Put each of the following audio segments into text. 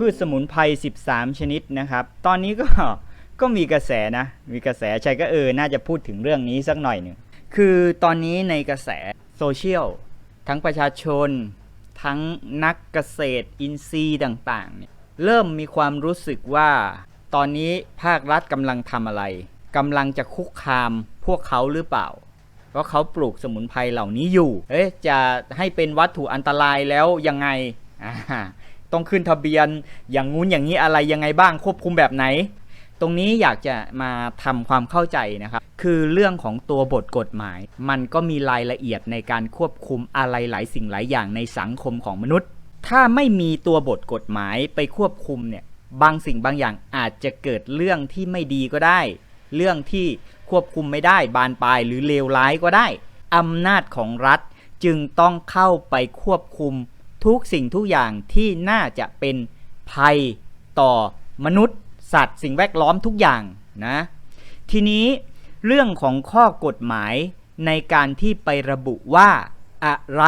พืชสมุนไพร 13 ชนิดนะครับ ตอนนี้ก็ก็มีกระแสนะ มีกระแสชัยก็เออ น่าจะพูดถึงเรื่องนี้สักหน่อยหนึ่ง คือตอนนี้ในกระแสโซเชียล ทั้งประชาชน ทั้งนักเกษตรอินทรีย์ต่างๆเนี่ยเริ่มมีความรู้สึกว่า ตอนนี้ภาครัฐกำลังทำอะไรกำลังจะคุกคามพวกเขาหรือเปล่า เพราะเขาปลูกสมุนไพรเหล่านี้อยู่ เอ๊ะ จะให้เป็นวัตถุอันตรายแล้วยังไงอ่า ต้องขึ้นทะเบียน อย่างงู้นอย่างนี้อะไรยังไงบ้างควบคุมแบบไหน ตรงนี้อยากจะมาทำความเข้าใจนะครับคือเรื่องของตัวบทกฎหมาย มันก็มีรายละเอียดในการควบคุมอะไรหลายสิ่งหลายอย่างในสังคมของมนุษย์ ถ้าไม่มีตัวบทกฎหมายไปควบคุมเนี่ยบางสิ่งบางอย่างอาจจะเกิดเรื่องที่ไม่ดีก็ได้ เรื่องที่ควบคุมไม่ได้บานปลายหรือเลวร้ายก็ได้อำนาจของรัฐจึงต้องเข้าไปควบคุม ทุกสิ่งทุกอย่างที่น่าจะเป็นภัยต่อมนุษย์ สัตว์ สิ่งแวดล้อมทุกอย่างนะทีนี้เรื่องของข้อกฎหมายในการที่ไประบุว่าอะไร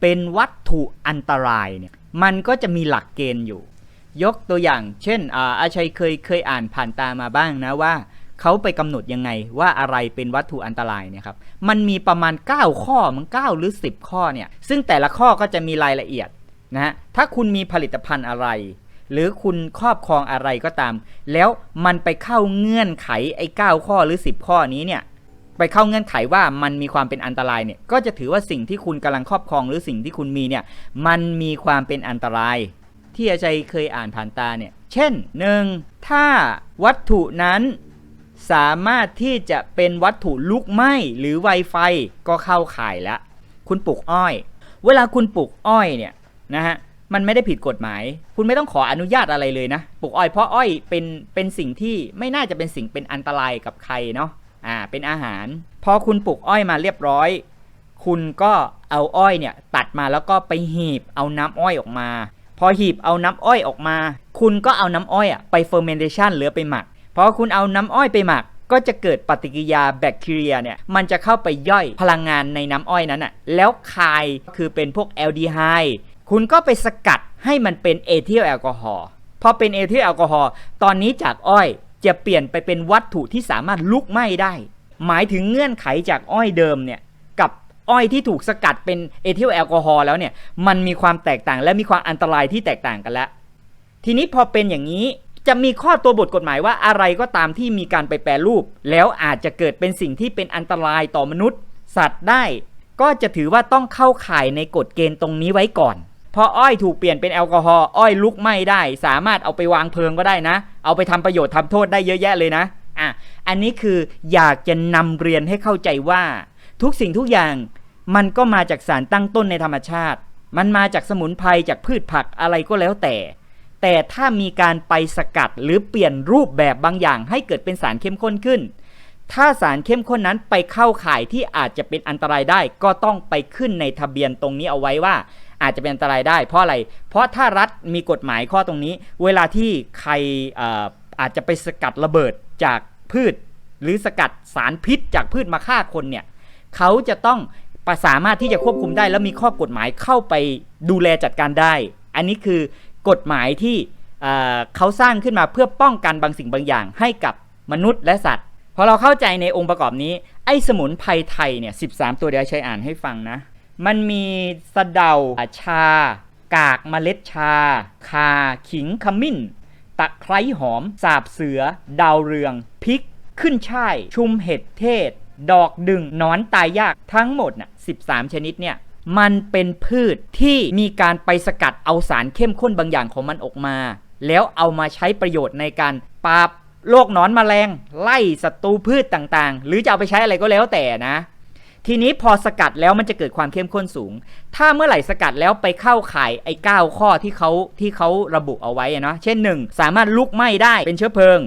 เป็นวัตถุอันตรายเนี่ยมันก็จะมีหลักเกณฑ์อยู่ ยกตัวอย่าง เช่นอาอาชัยเคยเคยอ่านผ่านตามาบ้างนะว่า เขาไปกำหนดยังไงว่าอะไรเป็นวัตถุอันตรายเนี่ยครับมันมีประมาณ 9 ข้อมัน9หรือ 10 ข้อเนี่ยซึ่งแต่ละข้อก็จะมีรายละเอียดนะฮะถ้าคุณมีผลิตภัณฑ์อะไร หรือคุณครอบครองอะไรก็ตาม แล้วมันไปเข้าเงื่อนไขไอ้9ข้อหรือ 10 ข้อนี้เนี่ยไปเข้าเงื่อนไขว่ามันมีความเป็นอันตรายเนี่ยก็จะถือว่าสิ่งที่คุณกำลังครอบครองหรือสิ่งที่คุณมีเนี่ยมันมีความเป็นอันตราย ที่อาจารย์เคยอ่านผ่านตาเนี่ยเช่นหนึ่งถ้าวัตถุนั้น สามารถที่จะเป็นวัตถุลุกไหม้หรือไวไฟก็เข้าข่ายแล้วคุณปลูกอ้อย เวลาคุณปลูกอ้อยเนี่ยนะฮะมันไม่ได้ผิดกฎหมาย คุณไม่ต้องขออนุญาตอะไรเลยนะปลูกอ้อยเพราะอ้อยเป็นเป็นสิ่งที่ไม่น่าจะเป็นสิ่งเป็นอันตรายกับใครเนาะอ่าเป็นอาหาร พอคุณปลูกอ้อยมาเรียบร้อย คุณก็เอาอ้อยเนี่ยตัดมาแล้วก็ไปหีบเอาน้ำอ้อยออกมา พอหีบเอาน้ำอ้อยออกมา คุณก็เอาน้ำอ้อยอะไปเฟอร์เมนเทชันหรือไปหมัก พอคุณเอาน้ำอ้อยไปหมัก ก็จะเกิดปฏิกิริยาแบคทีเรียเนี่ยมันจะเข้าไปย่อยพลังงานในน้ำอ้อยนั้นอะแล้วคายคือเป็นพวกแอลดีไฮด์คุณก็ไปสกัดให้มันเป็นเอทิลแอลกอฮอล์พอเป็นเอทิลแอลกอฮอล์ตอนนี้จากอ้อยจะเปลี่ยนไปเป็นวัตถุที่สามารถลุกไหม้ได้ หมายถึงเงื่อนไขจากอ้อยเดิมเนี่ยกับอ้อยที่ถูกสกัดเป็นเอทิลแอลกอฮอล์แล้วเนี่ยมันมีความแตกต่างและมีความอันตรายที่แตกต่างกันแล้ว ทีนี้พอเป็นอย่างนี้ จะมีข้อตัวบทกฎหมายว่าอะไรก็ตามที่มีการไปแปรรูป แล้วอาจจะเกิดเป็นสิ่งที่เป็นอันตรายต่อมนุษย์ สัตว์ได้ ก็จะถือว่าต้องเข้าข่ายในกฎเกณฑ์ตรงนี้ไว้ก่อนพออ้อยถูกเปลี่ยนเป็นแอลกอฮอล์อ้อยลุกไหม้ได้ สามารถเอาไปวางเพลิงก็ได้นะ เอาไปทำประโยชน์ทำโทษได้เยอะแยะเลยนะอะอันนี้คืออยากจะนำเรียนให้เข้าใจว่า ทุกสิ่งทุกอย่างมันก็มาจากสารตั้งต้นในธรรมชาติ มันมาจากสมุนไพรจากพืชผักอะไรก็แล้วแต่ แต่ถ้ามีการไปสกัดหรือเปลี่ยนรูปแบบบางอย่างให้เกิดเป็นสารเข้มข้นขึ้น ถ้าสารเข้มข้นนั้นไปเข้าข่ายที่อาจจะเป็นอันตรายได้ ก็ต้องไปขึ้นในทะเบียนตรงนี้เอาไว้ว่า อาจจะเป็นอันตรายได้ เพราะอะไร เพราะถ้ารัฐมีกฎหมายข้อตรงนี้ เวลาที่ใครอาอาจจะไปสกัดระเบิดจากพืช หรือสกัดสารพิษจากพืชมาฆ่าคนเนี่ยเขาจะต้องสามารถที่จะควบคุมได้ แล้วมีข้อกฎหมายเข้าไปดูแลจัดการได้ อันนี้คือ กฎหมายที่เขาสร้างขึ้นมาเพื่อป้องกันบางสิ่งบางอย่างให้กับมนุษย์และสัตว์พอเราเข้าใจในองค์ประกอบนี้ ไอ้สมุนไพรไทยเนี่ยสิตัวเดียวใช้อ่านให้ฟังนะ มันมีสะเดาชา กากเมล็ดชา คา ขิงขมิ้น ตะไคร้หอม สาบเสือ ดาวเรือง พริก ขึ้นช่าย ชุมเห็ดเทศ ดอกดึงนอนตายยากทั้งหมดน่ะ13 ชนิดเนี่ย มันเป็นพืชที่มีการไปสกัดเอาสารเข้มข้นบางอย่างของมันออกมา แล้วเอามาใช้ประโยชน์ในการปราบโรคหนอนแมลง ไล่ศัตรูพืชต่างๆ หรือจะเอาไปใช้อะไรก็แล้วแต่นะ ทีนี้พอสกัดแล้วมันจะเกิดความเข้มข้นสูง ถ้าเมื่อไหร่สกัดแล้วไปเข้าข่ายไอ้9ข้อที่เขาที่เขาระบุเอาไว้นะเช่น 1 สามารถลุกไหม้ได้เป็นเชื้อเพลิง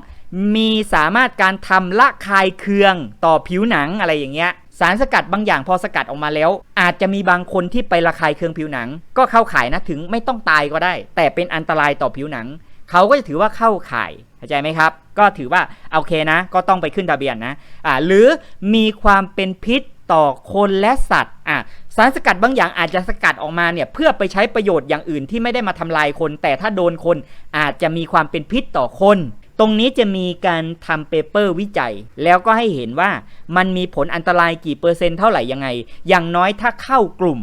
2. มีสามารถการทำละคายเคืองต่อผิวหนังอะไรอย่างเงี้ย สารสกัดบางอย่างพอสกัดออกมาแล้ว อาจจะมีบางคนที่ไประคายเคืองผิวหนัง ก็เข้าข่ายนะถึงไม่ต้องตายก็ได้ แต่เป็นอันตรายต่อผิวหนัง เขาก็จะถือว่าเข้าข่ายเข้าใจไหมครับ ก็ถือว่าโอเคนะ ก็ต้องไปขึ้นทะเบียนนะอ่าหรือมีความเป็นพิษต่อคนและสัตว์อะสารสกัดบางอย่างอาจจะสกัดออกมาเนี่ยเพื่อไปใช้ประโยชน์อย่างอื่นที่ไม่ได้มาทำลายคน แต่ถ้าโดนคนอาจจะมีความเป็นพิษต่อคน ตรงนี้จะมีการทำเปเปอร์วิจัย แล้วก็ให้เห็นว่ามันมีผลอันตรายกี่เปอร์เซ็นต์เท่าไหร่ยังไง อย่างน้อยถ้าเข้ากลุ่ม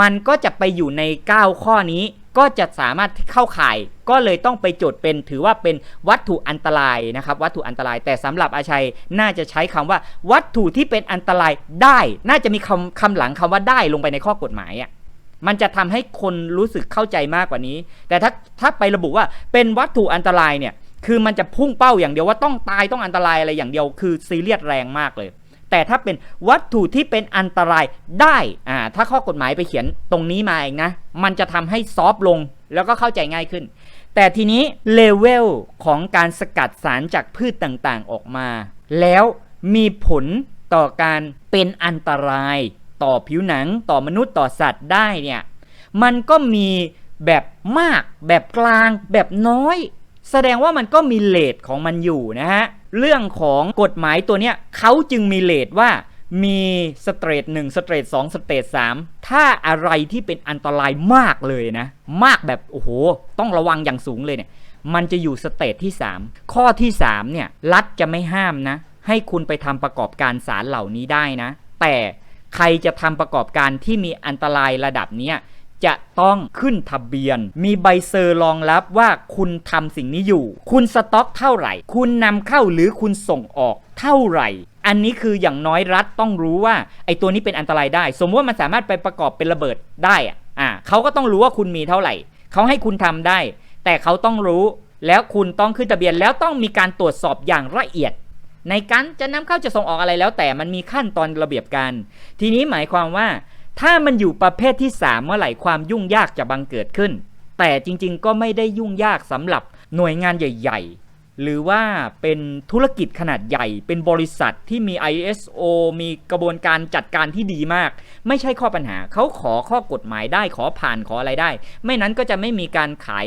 มันก็จะไปอยู่ใน 9 ข้อนี้ก็จะสามารถเข้าข่าย ก็เลยต้องไปจดเป็นถือว่าเป็นวัตถุอันตรายนะครับ วัตถุอันตราย แต่สำหรับอาชัยน่าจะใช้คำว่า วัตถุที่เป็นอันตรายได้ น่าจะมีคำคำหลังคำว่าได้ลงไปในข้อกฎหมายอะมันจะทำให้คนรู้สึกเข้าใจมากกว่านี้ แต่ถ้าถ้าไประบุว่าเป็นวัตถุอันตรายเนี่ย คือมันจะพุ่งเป้าอย่างเดียวว่าต้องตายต้องอันตรายอะไรอย่างเดียว คือซีเรียสแรงมากเลย แต่ถ้าเป็นวัตถุที่เป็นอันตรายได้อ่าถ้าข้อกฎหมายไปเขียนตรงนี้มาเองนะ มันจะทำให้ซอฟลงแล้วก็เข้าใจง่ายขึ้น แต่ทีนี้เลเวลของการสกัดสารจากพืชต่างๆออกมา แล้วมีผลต่อการเป็นอันตรายต่อผิวหนังต่อมนุษย์ต่อสัตว์ได้เนี่ย มันก็มีแบบมากแบบกลางแบบน้อย แสดงว่ามันก็มีเลทของมันอยู่นะฮะ เรื่องของกฎหมายตัวเนี้ยเขาจึงมีเลทว่ามีสเตรท1สเตรท2สเตรท3ถ้าอะไรที่เป็นอันตรายมากเลยนะ มากแบบโอ้โห ต้องระวังอย่างสูงเลยเนี่ย มันจะอยู่สเตจที่ 3 ข้อที่ 3 เนี่ย รัฐจะไม่ห้ามนะ ให้คุณไปทำประกอบการสารเหล่านี้ได้นะ แต่ใครจะทำประกอบการที่มีอันตรายระดับเนี้ย จะต้องขึ้นทะเบียน มีใบเซอร์รองรับว่าคุณทำสิ่งนี้อยู่ คุณสต็อกเท่าไหร่ คุณนำเข้าหรือคุณส่งออกเท่าไหร่ อันนี้คืออย่างน้อยรัฐต้องรู้ว่าไอ้ตัวนี้เป็นอันตรายได้ สมมติว่ามันสามารถไปประกอบเป็นระเบิดได้อะอ่าเขาก็ต้องรู้ว่าคุณมีเท่าไหร่ เขาให้คุณทำได้ แต่เขาต้องรู้ แล้วคุณต้องขึ้นทะเบียนแล้วต้องมีการตรวจสอบอย่างละเอียดในการจะนำเข้าจะส่งออกอะไรแล้วแต่มันมีขั้นตอนระเบียบการ ทีนี้หมายความว่า ถ้ามันอยู่ประเภทที่ 3 เมื่อไหร่ความยุ่งยากจะบังเกิดขึ้น แต่จริงๆ ก็ไม่ได้ยุ่งยากสำหรับหน่วยงานใหญ่ ๆ หรือว่าเป็นธุรกิจขนาดใหญ่ เป็นบริษัทที่มี ISO มีกระบวนการจัดการที่ดีมาก ไม่ใช่ข้อปัญหา เขาขอข้อกฎหมายได้ขอผ่านขออะไรได้ ไม่นั้นก็จะไม่มีการขาย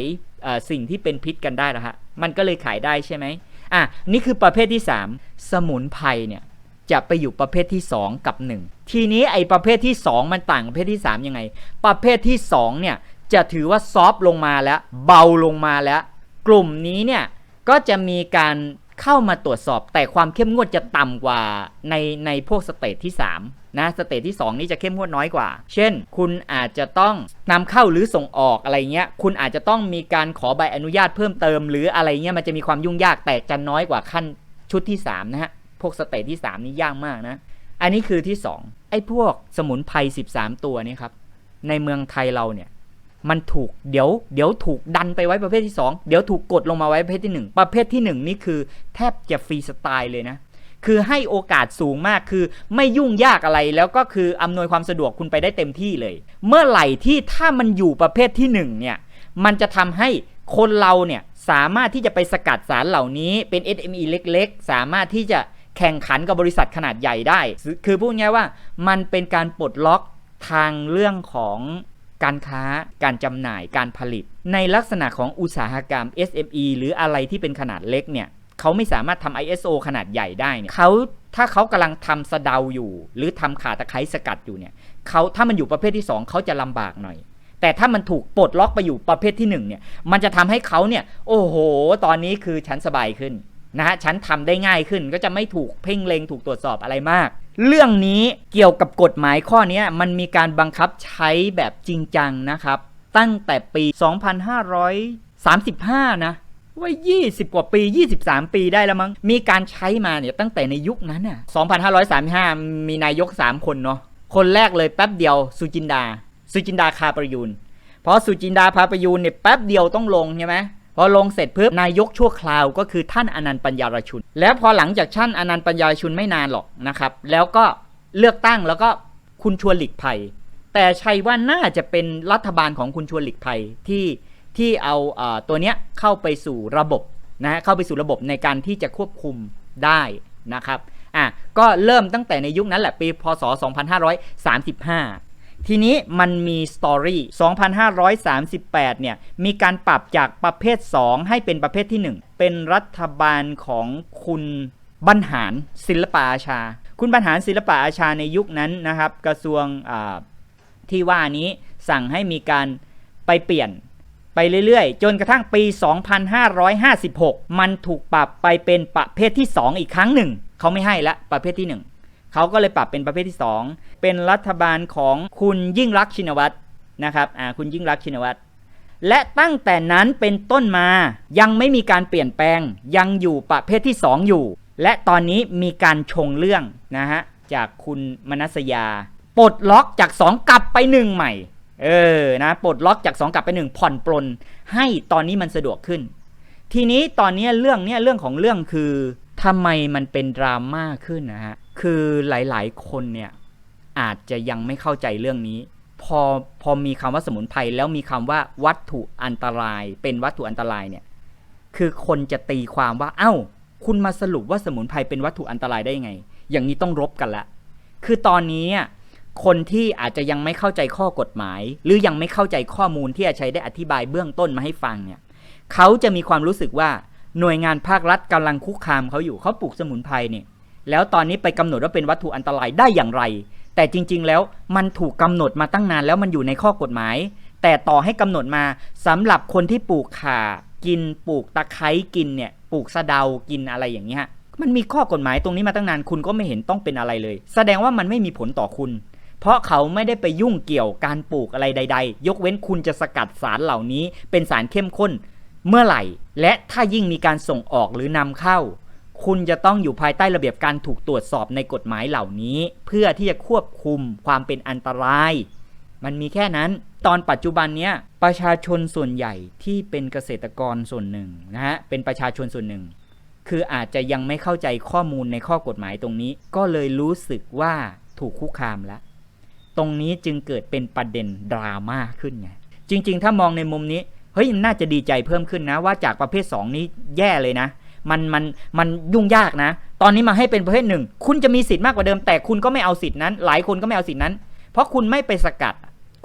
สิ่งที่เป็นพิษกันได้แล้วฮะ มันก็เลยขายได้ใช่ไหมอะ นี่คือประเภทที่ 3 สมุนไพรเนี่ย จะไปอยู่ประเภทที่ 2 กับ 1 ทีนี้ไอ้ประเภทที่ 2 มันต่างประเภทที่ 3 ยังไง ประเภทที่ 2 เนี่ย จะถือว่าซอฟต์ลงมาแล้ว เบาลงมาแล้ว กลุ่มนี้เนี่ย ก็จะมีการเข้ามาตรวจสอบแต่ความเข้มงวดจะต่ำกว่าในในพวกสเตจที่ 3 นะสเตจที่ 2 นี้จะเข้มงวดน้อยกว่า เช่น คุณอาจจะต้องนำเข้าหรือส่งออกอะไรเงี้ยคุณอาจจะต้องมีการขอใบอนุญาตเพิ่มเติม หรืออะไรเงี้ยมันจะมีความยุ่งยากแต่จะน้อยกว่าขั้นชุดที่ 3 นะฮะ พวกสเตจที่ 3 นี่ยากมากนะ อันนี้คือที่ 2 ไอ้พวกสมุนไพร 13 ตัวนี่ครับ ในเมืองไทยเราเนี่ย มันถูกเดี๋ยวเดี๋ยวถูกดันไปไว้ประเภทที่ 2 เดี๋ยวถูกกดลงมาไว้ประเภทที่ 1 ประเภทที่ 1 นี่คือแทบจะฟรีสไตล์เลยนะคือให้โอกาสสูงมากคือไม่ยุ่งยากอะไรแล้วก็คืออำนวยความสะดวกคุณไปได้เต็มที่เลย เมื่อไหร่ที่ถ้ามันอยู่ประเภทที่1เนี่ยมันจะทำให้คนเราเนี่ยสามารถที่จะไปสกัดสารเหล่านี้เป็น SME เล็ก ๆ สามารถที่จะ แข่งขันกับบริษัทขนาดใหญ่ได้ คือพูดง่ายว่ามันเป็นการปลดล็อกทางเรื่องของการค้า การจำหน่าย การผลิต ในลักษณะของอุตสาหกรรม SME หรืออะไรที่เป็นขนาดเล็กเนี่ยเขาไม่สามารถทำ ISO ขนาดใหญ่ได้เนี่ยเขาถ้าเขากำลังทำสะเดาอยู่ หรือทำขาตะไคร้สกัดอยู่เนี่ยเขาถ้ามันอยู่ประเภทที่ 2เขาจะลำบากหน่อย แต่ถ้ามันถูกปลดล็อกไปอยู่ประเภทที่1เนี่ยมันจะทำให้เขาเนี่ยโอ้โห ตอนนี้คือฉันสบายขึ้น นะฮะฉันทำได้ง่ายขึ้นก็จะไม่ถูกเพ่งเลงถูกตรวจสอบอะไรมาก เรื่องนี้เกี่ยวกับกฎหมายข้อนี้มันมีการบังคับใช้แบบจริงจังนะครับ ตั้งแต่ปี 2535 นะว่า 20 กว่าปี 23 ปีได้แล้วมั้ง มีการใช้มาเนี่ยตั้งแต่ในยุคนั้นน่ะ 2535 มีนายก 3 คนเนาะ คนแรกเลยแป๊บเดียวสุจินดา สุจินดาคาประยูน เพราะสุจินดาพาประยูนเนี่ยแป๊บเดียวต้องลงใช่ไหม พอลงเสร็จเพิ่นายกชั่วคราวก็คือท่านอนันต์ปัญญารชุน แล้วพอหลังจากท่านอนันต์ปัญญารชุนไม่นานหรอกนะครับ แล้วก็เลือกตั้งแล้วก็คุณชวนหลีกภัย แต่ชัยว่าน่าจะเป็นรัฐบาลของคุณชวนหลีกภัยที่ที่เอาอตัวเนี้ยเข้าไปสู่ระบบนะฮะเข้าไปสู่ระบบในการที่จะควบคุมได้นะครับอะก็เริ่มตั้งแต่ในยุคนั้นแหละปีพศ 2535 ทีนี้มันมีสตอรี่2538 เนี่ย มีการปรับจากประเภท 2 ให้เป็นประเภทที่ 1 เป็นรัฐบาลของคุณบรรหารศิลปาอาชา คุณบรรหารศิลปะอาชาในยุคนั้นนะครับ กระทรวงที่ว่านี้สั่งให้มีการไปเปลี่ยนไปเรื่อยๆ จนกระทั่งปี 2556 มันถูกปรับไปเป็นประเภทที่ 2 อีกครั้งหนึ่ง เขาไม่ให้ละประเภทที่1 เขาก็เลยปรับเป็นประเภทที่ 2 เป็นรัฐบาลของคุณยิ่งรักชินวัตรนะครับอ่าคุณยิ่งรักชินวัตรและตั้งแต่นั้นเป็นต้นมายังไม่มีการเปลี่ยนแปลงยังอยู่ประเภทที่ 2 อยู่ และตอนนี้มีการชงเรื่องนะฮะจากคุณมนัสยาปลดล็อกจาก 2 กลับไป 1 ใหม่ เออนะปลดล็อกจาก 2 กลับไป 1 ผ่อนปลน ให้ตอนนี้มันสะดวกขึ้น ทีนี้ตอนนี้เรื่องเนี้ยเรื่องของเรื่องคือทำไมมันเป็นดราม่าขึ้นนะฮะ คือหลาย ๆ คนเนี่ยอาจจะยังไม่เข้าใจเรื่องนี้ พอพอมีคำว่าสมุนไพรแล้วมีคำว่าวัตถุอันตราย เป็นวัตถุอันตรายเนี่ยคือคนจะตีความว่าเอ้า คุณมาสรุปว่าสมุนไพรเป็นวัตถุอันตรายได้ยังไง อย่างนี้ต้องรบกันละ คือตอนนี้เนี่ยคนที่อาจจะยังไม่เข้าใจข้อกฎหมาย หรือยังไม่เข้าใจข้อมูลที่อาชัยได้อธิบายเบื้องต้นมาให้ฟังเนี่ยเขาจะมีความรู้สึกว่าหน่วยงานภาครัฐกำลังคุกคามเขาอยู่เขาปลูกสมุนไพรเนี่ย แล้วตอนนี้ไปกำหนดว่าเป็นวัตถุอันตรายได้อย่างไร แต่จริง ๆ แล้วมันถูกกำหนดมาตั้งนานแล้วมันอยู่ในข้อกฎหมาย แต่ต่อให้กำหนดมาสำหรับคนที่ปลูกข่ากินปลูกตะไคร้กินเนี่ยปลูกสะเดากินอะไรอย่างเงี้ยมันมีข้อกฎหมายตรงนี้มาตั้งนานคุณก็ไม่เห็นต้องเป็นอะไรเลย แสดงว่ามันไม่มีผลต่อคุณ เพราะเขาไม่ได้ไปยุ่งเกี่ยวการปลูกอะไรใด ๆ ยกเว้นคุณจะสกัดสารเหล่านี้เป็นสารเข้มข้น เมื่อไหร่ และถ้ายิ่งมีการส่งออกหรือนำเข้า คุณจะต้องอยู่ภายใต้ระเบียบการถูกตรวจสอบในกฎหมายเหล่านี้ เพื่อที่จะควบคุมความเป็นอันตราย มันมีแค่นั้น ตอนปัจจุบันเนี้ยประชาชนส่วนใหญ่ที่เป็นเกษตรกรส่วนหนึ่งนะฮะเป็นประชาชนส่วนหนึ่ง คืออาจจะยังไม่เข้าใจข้อมูลในข้อกฎหมายตรงนี้ ก็เลยรู้สึกว่าถูกคุกคามแล้วตรงนี้จึงเกิดเป็นประเด็นดราม่าขึ้นไงจริง ๆ ถ้ามองในมุมนี้เฮ้ยน่าจะดีใจเพิ่มขึ้นนะว่าจากประเภท 2 นี้แย่เลยนะ มันมันมันยุ่งยากนะ ตอนนี้มาให้เป็นประเภทหนึ่ง คุณจะมีสิทธิ์มากกว่าเดิม แต่คุณก็ไม่เอาสิทธิ์นั้น หลายคนก็ไม่เอาสิทธินั้น เพราะคุณไม่ไปสกัด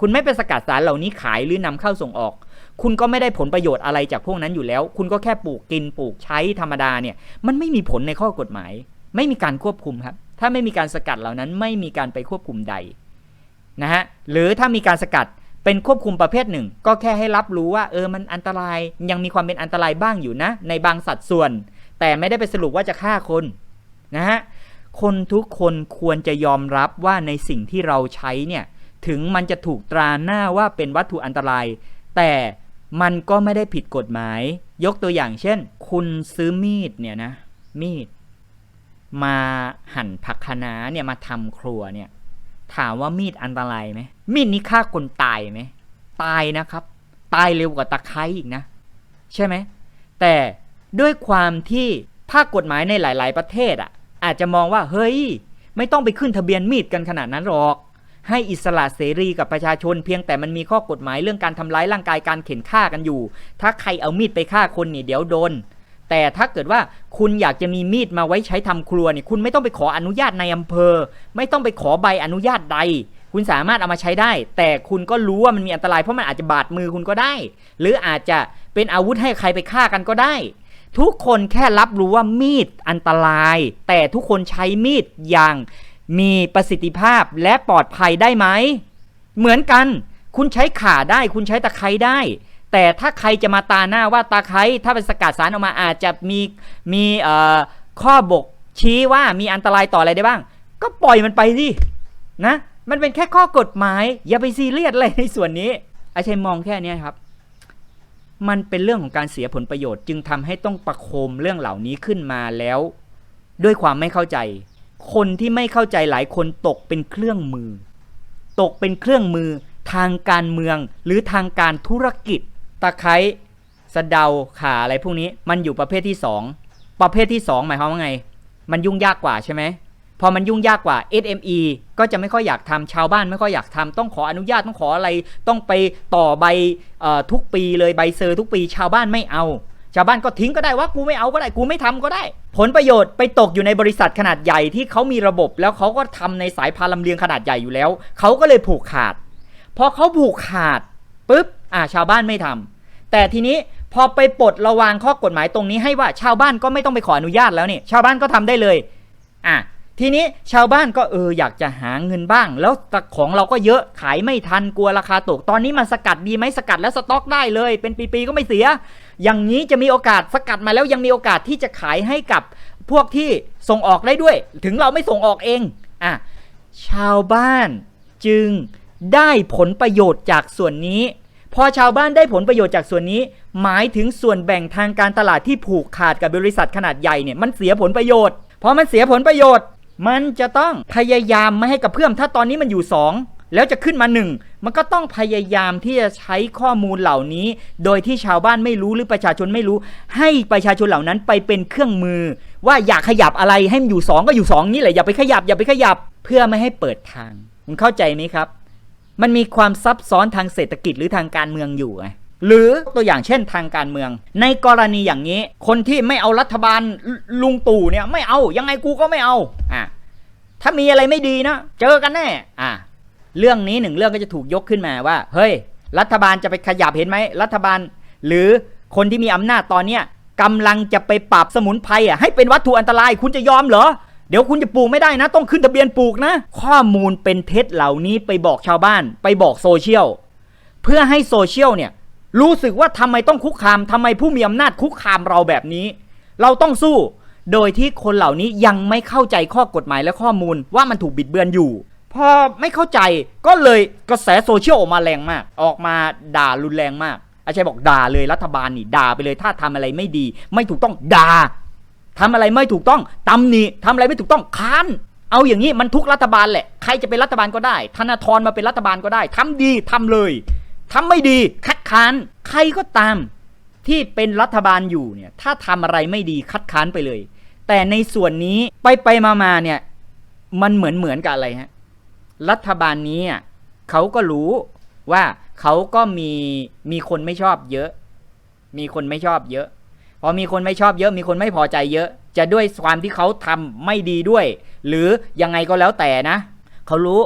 คุณไม่ไปสกัดสารเหล่านี้ขายหรือนำเข้าส่งออก คุณก็ไม่ได้ผลประโยชน์อะไรจากพวกนั้นอยู่แล้ว คุณก็แค่ปลูกกินปลูกใช้ธรรมดาเนี่ย มันไม่มีผลในข้อกฎหมาย ไม่มีการควบคุมครับ ถ้าไม่มีการสกัดเหล่านั้น ไม่มีการไปควบคุมใดนะฮะ หรือถ้ามีการสกัด เป็นควบคุมประเภทหนึ่ง ก็แค่ให้รับรู้ว่าเออมันอันตรายยังมีความเป็นอันตรายบ้างอยู่นะ ในบางสัดส่วน แต่ไม่ได้ไปสรุปว่าจะฆ่าคนนะฮะคนทุกคนควรจะยอมรับว่าในสิ่งที่เราใช้เนี่ยถึงมันจะถูกตราหน้าว่าเป็นวัตถุอันตราย แต่มันก็ไม่ได้ผิดกฎหมาย ยกตัวอย่างเช่น คุณซื้อมีดเนี่ยนะมีดมาหั่นผักคะน้าเนี่ยมาทำครัวเนี่ย ถามว่ามีดอันตรายไหมมีดนี้ฆ่าคนตายไหมตายนะครับ ตายเร็วกว่าตะไคร้อีกนะ ใช่ไหมแต่ด้วยความที่ภาคกฎหมายในหลาย ๆ ประเทศอะ อาจจะมองว่าเฮ้ย ไม่ต้องไปขึ้นทะเบียนมีดกันขนาดนั้นหรอกให้อิสระเสรีกับประชาชนเพียงแต่มันมีข้อกฎหมายเรื่องการทำร้ายร่างกายการเข็นฆ่ากันอยู่ ถ้าใครเอามีดไปฆ่าคนนี่เดี๋ยวโดน แต่ถ้าเกิดว่าคุณอยากจะมีมีดมาไว้ใช้ทำครัวเนี่ยคุณไม่ต้องไปขออนุญาตในอำเภอ ไม่ต้องไปขอใบอนุญาตใด คุณสามารถเอามาใช้ได้ แต่คุณก็รู้ว่ามันมีอันตรายเพราะมันอาจจะบาดมือคุณก็ได้ หรืออาจจะเป็นอาวุธให้ใครไปฆ่ากันก็ได้ ทุกคนแค่รับรู้ว่ามีดอันตราย แต่ทุกคนใช้มีดอย่างมีประสิทธิภาพและปลอดภัยได้ไหม เหมือนกัน คุณใช้ข่าได้ คุณใช้ตะไคร้ได้ แต่ถ้าใครจะมาตาหน้าว่าตะไคร้ถ้าเป็นสกัดสารออกมาอาจจะมีมีเอ่อข้อบกชี้ว่ามีอันตรายต่ออะไรได้บ้าง ก็ปล่อยมันไปสินะมันเป็นแค่ข้อกฎหมาย อย่าไปซีเรียสอะไรในส่วนนี้อาชัยมองแค่นี้ครับ มันเป็นเรื่องของการเสียผลประโยชน์ จึงทำให้ต้องประโคมเรื่องเหล่านี้ขึ้นมาแล้ว ด้วยความไม่เข้าใจ คนที่ไม่เข้าใจหลายคนตกเป็นเครื่องมือ ตกเป็นเครื่องมือทางการเมืองหรือทางการธุรกิจ ตะไคร้สะเดาข่าอะไรพวกนี้มันอยู่ประเภทที่ 2 ประเภทที่ 2 หมายความว่าไง มันยุ่งยากกว่าใช่ไหมพอมันยุ่งยากกว่า SME ก็จะไม่ค่อยอยากทำชาวบ้านไม่ค่อยอยากทำต้องขออนุญาตต้องขออะไร ต้องไปต่อใบอ่อทุกปีเลยใบเซอร์ทุกปี ชาวบ้านไม่เอา ชาวบ้านก็ทิ้งก็ได้ว่ากูไม่เอาก็ได้กูไม่ทำก็ได้ ผลประโยชน์ไปตกอยู่ในบริษัทขนาดใหญ่ที่เขามีระบบ แล้วเขาก็ทำในสายพานลำเลียงขนาดใหญ่อยู่แล้วเขาก็เลยผูกขาดพอเขาผูกขาดปุ๊บอ่าชาวบ้านไม่ทำ แต่ทีนี้พอไปปลดระวางข้อกฎหมายตรงนี้ให้ว่าชาวบ้านก็ไม่ต้องไปขออนุญาตแล้วนี่ชาวบ้านก็ทำได้เลยอะทีนี้ชาวบ้านก็เอออยากจะหาเงินบ้าง แล้วตของเราก็เยอะขายไม่ทันกลัวราคาตกตอนนี้มันสกัดดีไหมสกัดแล้วสต็อกได้เลย เป็นปีๆก็ไม่เสีย อย่างนี้จะมีโอกาสสกัดมาแล้วยังมีโอกาสที่จะขายให้กับพวกที่ส่งออกได้ด้วย ถึงเราไม่ส่งออกเองอะชาวบ้านจึงได้ผลประโยชน์จากส่วนนี้ พอชาวบ้านได้ผลประโยชน์จากส่วนนี้ หมายถึงส่วนแบ่งทางการตลาดที่ผูกขาดกับบริษัทขนาดใหญ่เนี่ยมันเสียผลประโยชน์พอมันเสียผลประโยชน์ มันจะต้องพยายามไม่ให้กับเพื่อมถ้าตอนนี้มันอยู่ 2 แล้วจะขึ้นมา 1 มันก็ต้องพยายามที่จะใช้ข้อมูลเหล่านี้ โดยที่ชาวบ้านไม่รู้หรือประชาชนไม่รู้ ให้ประชาชนเหล่านั้นไปเป็นเครื่องมือ ว่าอยากขยับอะไรให้มันอยู่ 2 ก็อยู่ 2 นี่แหละอย่าไปขยับอย่าไปขยับ เพื่อไม่ให้เปิดทางคุณเข้าใจไหมครับ มันมีความซับซ้อนทางเศรษฐกิจหรือทางการเมืองอยู่ไงหรือตัวอย่างเช่นทางการเมือง ในกรณีอย่างนี้ คนที่ไม่เอารัฐบาลลุงตู่เนี่ยไม่เอายังไงกูก็ไม่เอาอะถ้ามีอะไรไม่ดีนะเจอกันแน่อะเรื่องนี้หนึ่งเรื่องก็จะถูกยกขึ้นมาว่า เฮ้ย รัฐบาลจะไปขยับเห็นไหมรัฐบาล หรือคนที่มีอำนาจตอนเนี้ยกำลังจะไปปรับสมุนไพรอะให้เป็นวัตถุอันตรายคุณจะยอมเหรอ เดี๋ยวคุณจะปลูกไม่ได้นะ ต้องขึ้นทะเบียนปลูกนะ ข้อมูลเป็นเท็จเหล่านี้ไปบอกชาวบ้าน ไปบอกโซเชียลเพื่อให้โซเชียลเนี่ยรู้สึกว่าทำไมต้องคุกคามทำไมผู้มีอำนาจคุกคามเราแบบนี้ เราต้องสู้ โดยที่คนเหล่านี้ยังไม่เข้าใจข้อกฎหมายและข้อมูลว่ามันถูกบิดเบือนอยู่ พอไม่เข้าใจก็เลยกระแสโซเชียลออกมาแรงมาก ออกมาด่ารุนแรงมากอาชัยบอกด่าเลยรัฐบาลนี่ด่าไปเลยถ้าทำอะไรไม่ดี ไม่ถูกต้องด่า ทำอะไรไม่ถูกต้องตำหนิทำอะไรไม่ถูกต้องค้านเอาอย่างนี้มันทุกรัฐบาลแหละใครจะเป็นรัฐบาลก็ได้ ธนาธรมาเป็นรัฐบาลก็ได้ทำดีทำเลยทำไม่ดีคัดค้านใครก็ตามที่เป็นรัฐบาลอยู่เนี่ยถ้าทำอะไรไม่ดีคัดค้านไปเลย แต่ในส่วนนี้ไปไปมามาเนี่ยมันเหมือนเหมือนกับอะไรฮะรัฐบาลนี้อะเขาก็รู้ว่าเขาก็มีมีคนไม่ชอบเยอะ มีคนไม่ชอบเยอะ พอมีคนไม่ชอบเยอะมีคนไม่พอใจเยอะ จะด้วยความที่เขาทำไม่ดีด้วย หรือยังไงก็แล้วแต่นะเขารู้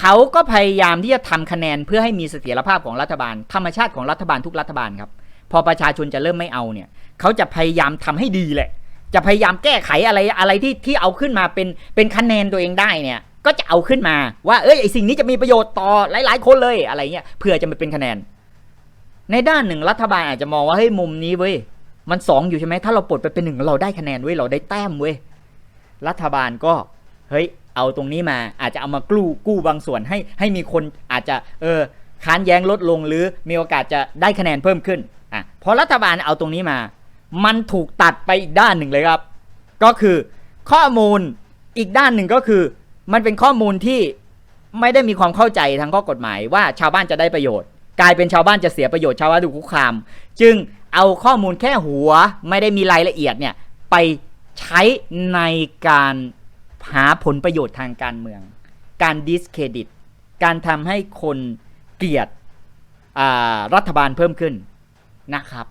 เขาก็พยายามที่จะทำคะแนนเพื่อให้มีเสถียรภาพของรัฐบาล ธรรมชาติของรัฐบาลทุกรัฐบาลครับ พอประชาชนจะเริ่มไม่เอาเนี่ยเขาจะพยายามทำให้ดีแหละ จะพยายามแก้ไขอะไรอะไรที่ที่เอาขึ้นมาเป็นเป็นคะแนนตัวเองได้เนี่ย ก็จะเอาขึ้นมาว่าเอ้ยไอสิ่งนี้จะมีประโยชน์ต่อหลาย ๆ คนเลยอะไรเงี้ยเพื่อจะมาเป็นคะแนน ในด้านหนึ่งรัฐบาลอาจจะมองว่าเฮ้ยมุมนี้เว้ย มันสองอยู่ใช่ไหมถ้าเราปลดไปเป็นหนึ่งเราได้คะแนนเว้ยเราได้แต้มเว้ยรัฐบาลก็เฮ้ยเอาตรงนี้มาอาจจะเอามากู้กู้บางส่วนให้ให้มีคนอาจจะเออค้านแย้งลดลงหรือมีโอกาสจะได้คะแนนเพิ่มขึ้นอะพอรัฐบาลเอาตรงนี้มา มันถูกตัดไปอีกด้านหนึ่งเลยครับ ก็คือข้อมูลอีกด้านหนึ่งก็คือ มันเป็นข้อมูลที่ไม่ได้มีความเข้าใจทางข้อกฎหมายว่าชาวบ้านจะได้ประโยชน์ กลายเป็นชาวบ้านจะเสียประโยชน์ชาวบ้านถูกคุกคาม จึง เอาข้อมูลแค่หัวไม่ได้มีรายละเอียดเนี่ยไปใช้ในการหาผลประโยชน์ทางการเมือง การดิสเครดิต การทำให้คนเกลียดรัฐบาลเพิ่มขึ้นนะครับ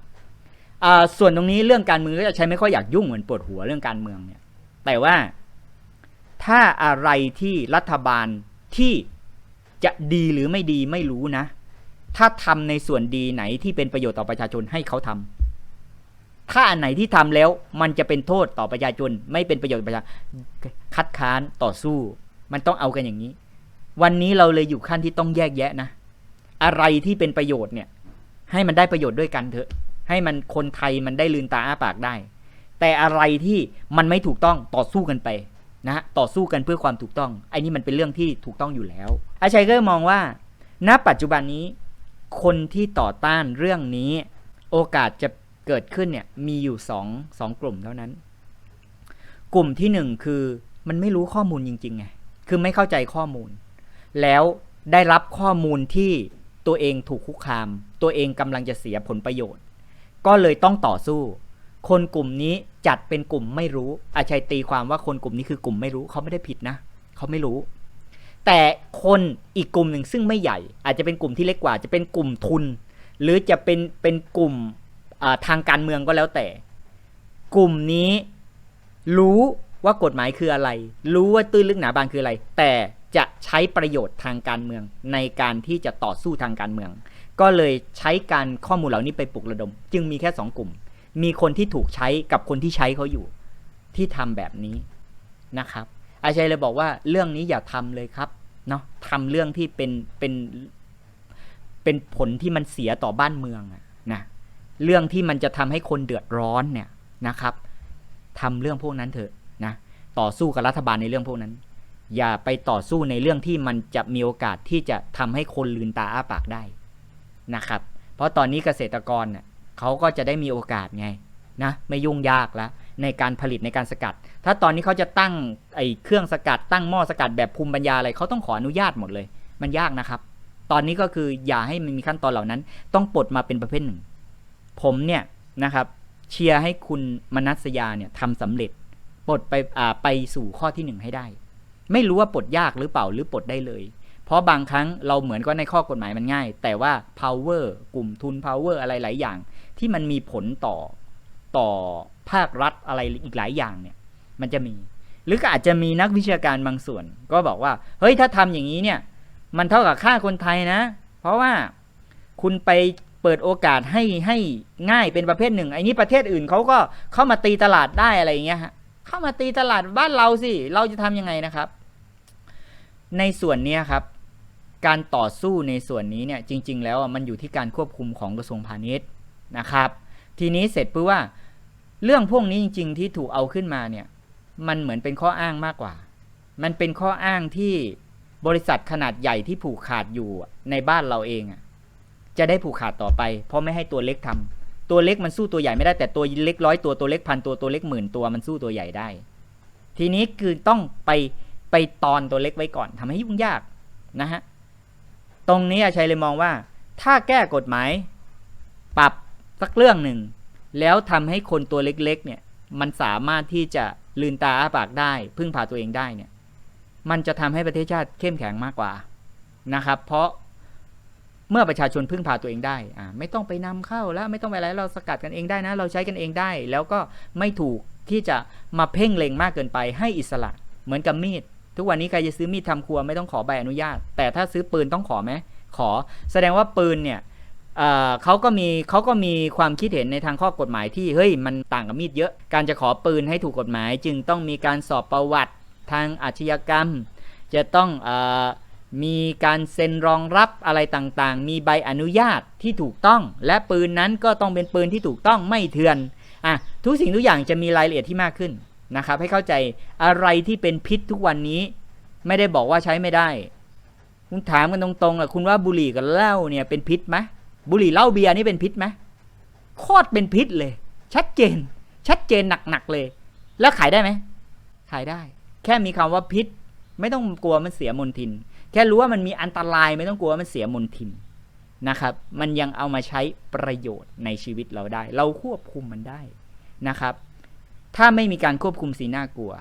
ส่วนตรงนี้เรื่องการเมืองก็จะใช้ไม่ค่อยอยากยุ่งเหมือนปวดหัวเรื่องการเมืองเนี่ย แต่ว่าถ้าอะไรที่รัฐบาลที่จะดีหรือไม่ดีไม่รู้นะ ถ้าทำในส่วนดีไหนที่เป็นประโยชน์ต่อประชาชนให้เขาทำถ้าอันไหนที่ทำแล้วมันจะเป็นโทษต่อประชาชน ไม่เป็นประโยชน์ต่อประชาคัดค้านต่อสู้ มันต้องเอากันอย่างนี้ วันนี้เราเลยอยู่ขั้นที่ต้องแยกแยะนะ อะไรที่เป็นประโยชน์เนี่ย ให้มันได้ประโยชน์ด้วยกันเถอะ ให้มันคนไทยมันได้ลืนตาอ้าปากได้ แต่อะไรที่มันไม่ถูกต้องต่อสู้กันไปนะฮะต่อสู้กันเพื่อความถูกต้องไอ้นี่มันเป็นเรื่องที่ถูกต้องอยู่แล้วอาชัยก็มองว่า ณปัจจุบันนี้ คนที่ต่อต้านเรื่องนี้ โอกาสจะเกิดขึ้นเนี่ยมีอยู่สองสองกลุ่มเท่านั้น กลุ่มที่หนึ่งคือมันไม่รู้ข้อมูลจริงๆไงคือไม่เข้าใจข้อมูล แล้วได้รับข้อมูลที่ตัวเองถูกคุกคาม ตัวเองกำลังจะเสียผลประโยชน์ ก็เลยต้องต่อสู้ คนกลุ่มนี้จัดเป็นกลุ่มไม่รู้อาชัยตีความว่าคนกลุ่มนี้คือกลุ่มไม่รู้เขาไม่ได้ผิดนะเขาไม่รู้ แต่คนอีกกลุ่มหนึ่งซึ่งไม่ใหญ่ อาจจะเป็นกลุ่มที่เล็กกว่า จะเป็นกลุ่มทุน หรือจะเป็นเป็นกลุ่มทางการเมืองก็แล้วแต่ กลุ่มนี้รู้ว่ากฎหมายคืออะไร รู้ว่าตื้นลึกหนาบางคืออะไร แต่จะใช้ประโยชน์ทางการเมืองในการที่จะต่อสู้ทางการเมือง ก็เลยใช้การข้อมูลเหล่านี้ไปปลุกระดม จึงมีแค่สองกลุ่ม มีคนที่ถูกใช้กับคนที่ใช้เขาอยู่ ที่ทำแบบนี้นะครับ อาชัยเลยบอกว่าเรื่องนี้อย่าทำเลยครับเนาะทำเรื่องที่เป็นเป็นเป็นผลที่มันเสียต่อบ้านเมืองนะเรื่องที่มันจะทำให้คนเดือดร้อนเนี่ยนะครับทำเรื่องพวกนั้นเถอะนะต่อสู้กับรัฐบาลในเรื่องพวกนั้น อย่าไปต่อสู้ในเรื่องที่มันจะมีโอกาสที่จะทำให้คนลืนตาอ้าปากได้นะครับ เพราะตอนนี้เกษตรกรเนี่ยเขาก็จะได้มีโอกาสไงนะไม่ยุ่งยากแล้วในการผลิตในการสกัด ถ้าตอนนี้เขาจะตั้งไอ้เครื่องสกัดตั้งหม้อสกัดแบบภูมิปัญญาอะไรเขาต้องขออนุญาตหมดเลย มันยากนะครับ ตอนนี้ก็คืออย่าให้มันมีขั้นตอนเหล่านั้น ต้องปลดมาเป็นประเภทหนึ่ง ผมเนี่ยนะครับเชียร์ให้คุณมนัสยาเนี่ยทำสำเร็จปลดไปอ่าไปสู่ข้อที่หนึ่งให้ได้ ไม่รู้ว่าปลดยากหรือเปล่าหรือปลดได้เลย เพราะบางครั้งเราเหมือนก็ในข้อกฎหมายมันง่าย แต่ว่า power กลุ่มทุน power อะไรหลายอย่าง ที่มันมีผลต่อต่อภาครัฐอะไรอีกหลายอย่างเนี่ย มันจะมี หรือก็อาจจะมีนักวิชาการบางส่วน ก็บอกว่า เฮ้ยถ้าทำอย่างนี้เนี่ย มันเท่ากับฆ่าคนไทยนะ เพราะว่าคุณไปเปิดโอกาสให้ให้ง่ายเป็นประเภทหนึ่งไอ้นี้ประเทศอื่นเขาก็เข้ามาตีตลาดได้อะไรอย่างเงี้ยฮะเข้ามาตีตลาดบ้านเราสิเราจะทำยังไงนะครับ ในส่วนเนี้ยครับ การต่อสู้ในส่วนนี้เนี่ยจริง ๆ แล้วมันอยู่ที่การควบคุมของกระทรวงพาณิชย์นะครับ ทีนี้เสร็จปุ๊บว่า เรื่องพวกนี้จริง ๆ ที่ถูกเอาขึ้นมาเนี่ย มันเหมือนเป็นข้ออ้างมากกว่า มันเป็นข้ออ้างที่บริษัทขนาดใหญ่ที่ผูกขาดอยู่ในบ้านเราเองจะได้ผูกขาดต่อไป เพราะไม่ให้ตัวเล็กทำตัวเล็กมันสู้ตัวใหญ่ไม่ได้แต่ตัวเล็กร้อยตัวตัวเล็กพันตัวตัวเล็กหมื่นตัวมันสู้ตัวใหญ่ได้ ทีนี้คือต้องไปไปตอนตัวเล็กไว้ก่อนทำให้ยุ่งยากนะฮะตรงนี้อาชัยเลยมองว่า ถ้าแก้กฎหมาย ปรับสักเรื่องหนึ่ง แล้วทำให้คนตัวเล็กๆ เนี่ย มันสามารถที่จะ ลืนตาอ้าปากได้ พึ่งพาตัวเองได้เนี่ย มันจะทำให้ประเทศชาติเข้มแข็งมากกว่านะครับ เพราะเมื่อประชาชนพึ่งพาตัวเองได้อ่าไม่ต้องไปนำเข้าแล้วไม่ต้องไปอะไรเราสกัดกันเองได้นะ เราใช้กันเองได้ แล้วก็ไม่ถูกที่จะมาเพ่งเล็งมากเกินไปให้อิสระ เหมือนกับมีด ทุกวันนี้ใครจะซื้อมีดทำครัวไม่ต้องขอใบอนุญาต แต่ถ้าซื้อปืนต้องขอไหมขอ แสดงว่าปืนเนี่ย เขาก็มีเขาก็มีความคิดเห็นในทางข้อกฎหมายที่เฮ้ยมันต่างกับมีดเยอะ การจะขอปืนให้ถูกกฎหมาย จึงต้องมีการสอบประวัติทางอาชญากรรม จะต้องอมีการเซ็นรองรับอะไรต่างๆ มีใบอนุญาตที่ถูกต้อง และปืนนั้นก็ต้องเป็นปืนที่ถูกต้องไม่เถื่อนอะทุกสิ่งทุกอย่างจะมีรายละเอียดที่มากขึ้นนะครับให้เข้าใจอะไรที่เป็นพิษทุกวันนี้ ไม่ได้บอกว่าใช้ไม่ได้คุณถามกันตรงๆแหละคุณว่าบุหรี่กับเหล้าเนี่ยเป็นพิษไหม บุหรี่เหล้าเบียร์นี่เป็นพิษไหมโคตรเป็นพิษเลย ชัดเจน ชัดเจนหนักๆเลย แล้วขายได้ไหมขายได้ แค่มีคำว่าพิษ ไม่ต้องกลัวมันเสียมนทิน แค่รู้ว่ามันมีอันตรายไม่ต้องกลัวมันเสียมนทินนะครับ มันยังเอามาใช้ประโยชน์ในชีวิตเราได้ เราควบคุมมันได้นะครับ ถ้าไม่มีการควบคุมสีหน้ากลัว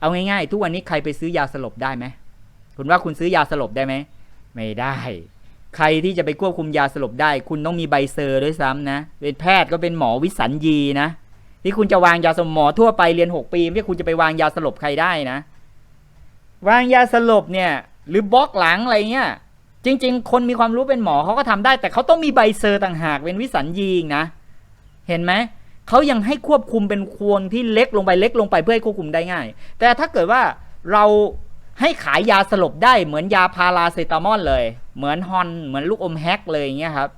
เอาง่ายๆ ทุกวันนี้ใครไปซื้อยาสลบได้ไหมคุณว่าคุณซื้อยาสลบได้ไหม ไม่ได้ ใครที่จะไปควบคุมยาสลบได้ คุณต้องมีใบเซอร์ด้วยซ้ำนะ เป็นแพทย์ก็เป็นหมอวิสัญญีนะ ที่คุณจะวางยาสลบหมอทั่วไปเรียนหกปีไม่ใช่คุณจะไปวางยาสลบใครได้นะ วางยาสลบเนี่ย หรือบล็อกหลังอะไรเงี้ย จริง ๆ คนมีความรู้เป็นหมอเขาก็ทำได้ แต่เขาต้องมีใบเซอร์ต่างหากเป็นวิสัญญีนะ เห็นไหมเขายังให้ควบคุมเป็นควงที่เล็กลงไปเล็กลงไปเพื่อให้ควบคุมได้ง่าย แต่ถ้าเกิดว่าเรา ให้ขายยาสลบได้เหมือนยาพาราเซตามอลเลย เหมือนฮอนเหมือนลูกอมแฮกเลยอย่างเงี้ยครับ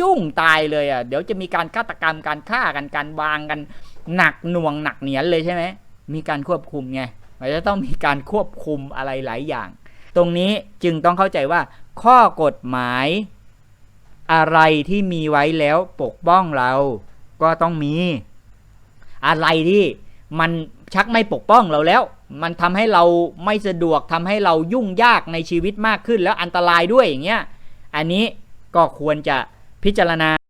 ยุ่งตายเลยอะเดี๋ยวจะมีการฆาตกรรมการฆ่ากันการวางกัน หนักหน่วงหนักเหนียนเลยใช่ไหมมีการควบคุมไงมันจะต้องมีการควบคุมอะไรหลายอย่าง ตรงนี้จึงต้องเข้าใจว่า ข้อกฎหมาย อะไรที่มีไว้แล้วปกป้องเรา ก็ต้องมี อะไรที่มันชักไม่ปกป้องเราแล้ว มันทำให้เราไม่สะดวกทำให้เรายุ่งยากในชีวิตมากขึ้นแล้วอันตรายด้วยอย่างเงี้ยอันนี้ก็ควรจะพิจารณา